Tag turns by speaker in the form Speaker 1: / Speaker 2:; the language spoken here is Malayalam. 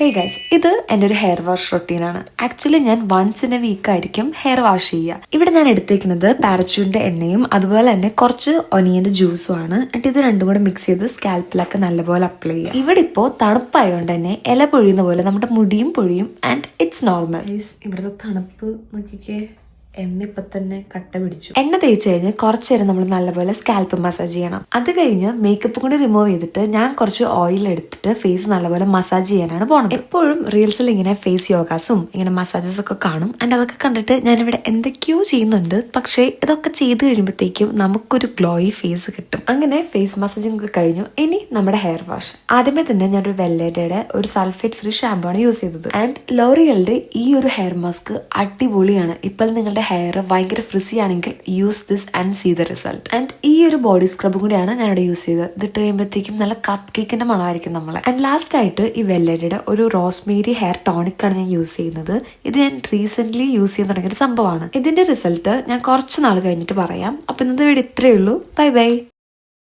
Speaker 1: ഹേ ഗൈസ് ഇത് എന്റെ ഒരു ഹെയർ വാഷ് റൊട്ടീനാണ് ആക്ച്വലി ഞാൻ വൺസ് ഇൻ എ വീക്ക് ആയിരിക്കും ഹെയർ വാഷ് ചെയ്യുക. ഇവിടെ ഞാൻ എടുത്തേക്കുന്നത് പാരച്യൂണിന്റെ എണ്ണയും അതുപോലെ തന്നെ കുറച്ച് ഒനിയന്റെ ജ്യൂസും ആണ്. എന്നിട്ട് ഇത് രണ്ടും കൂടെ മിക്സ് ചെയ്ത് സ്കാൽപ്പിലൊക്കെ നല്ലപോലെ അപ്ലൈ ചെയ്യുക. ഇവിടെ ഇപ്പോൾ തണുപ്പായതുകൊണ്ട് തന്നെ ഇല പൊഴിയുന്ന പോലെ നമ്മുടെ മുടിയും പൊഴിയും ആൻഡ് ഇറ്റ്സ് നോർമൽ ഇവിടുത്തെ തണുപ്പ് നോക്കിക്കേ. എണ്ണ ഇപ്പൊ തന്നെ കട്ട പിടിച്ചു. എണ്ണ തേച്ച് കഴിഞ്ഞ് കുറച്ച് നേരം നമ്മൾ നല്ലപോലെ സ്കാൽപ്പ് മസാജ് ചെയ്യണം. അത് കഴിഞ്ഞ് മേക്കപ്പ് കൂടി റിമൂവ് ചെയ്തിട്ട് ഞാൻ കുറച്ച് ഓയിൽ എടുത്തിട്ട് ഫേസ് നല്ലപോലെ മസാജ് ചെയ്യാനാണ് പോണത്. എപ്പോഴും റീൽസിൽ ഇങ്ങനെ ഫേസ് യോഗാസും ഇങ്ങനെ മസാജസ് ഒക്കെ കാണും. ആൻഡ് അതൊക്കെ കണ്ടിട്ട് ഞാനിവിടെ എന്തൊക്കെയോ ചെയ്യുന്നുണ്ട്. പക്ഷേ ഇതൊക്കെ ചെയ്ത് കഴിയുമ്പോഴത്തേക്കും നമുക്കൊരു ഗ്ലോയി ഫേസ് കിട്ടും. അങ്ങനെ ഫേസ് മസാജിങ് ഒക്കെ കഴിഞ്ഞു. ഇനി നമ്മുടെ ഹെയർ വാഷ് ആദ്യമേ തന്നെ ഞാനൊരു വെല്ലേറ്റയുടെ ഒരു സൾഫേറ്റ് ഫ്രീ ഷാമ്പു ആണ് യൂസ് ചെയ്തത്. ആൻഡ് ലോറിയലിന്റെ ഈ ഒരു ഹെയർ മാസ്ക് അടിപൊളിയാണ്. ഇപ്പോൾ നിങ്ങളുടെ ഹെയർ ഭയങ്കര ഫ്രിസി ആണെങ്കിൽ use this and see the result and ഈ ഒരു ബോഡി സ്ക്രബ് കൂടിയാണ് ഞാൻ ഇവിടെ യൂസ് ചെയ്തത്. ഇത് ഇട്ട് കഴിയുമ്പോഴത്തേക്കും നല്ല കപ്പ് കേക്കിന്റെ മണമായിരിക്കും നമ്മളെ. ആൻഡ് ലാസ്റ്റ് ആയിട്ട് ഈ വെല്ലയുടെ ഒരു റോസ്മേരി ഹെയർ ടോണിക് ആണ് ഞാൻ യൂസ് ചെയ്യുന്നത്. ഇത് ഞാൻ റീസെന്റ് യൂസ് ചെയ്യാൻ തുടങ്ങിയ ഒരു സംഭവമാണ്. ഇതിന്റെ റിസൾട്ട് ഞാൻ കുറച്ച് നാൾ കഴിഞ്ഞിട്ട് പറയാം. അപ്പൊ ഇന്നത്തെ വീട് ഇത്രയേ ഉള്ളൂ. Bye bye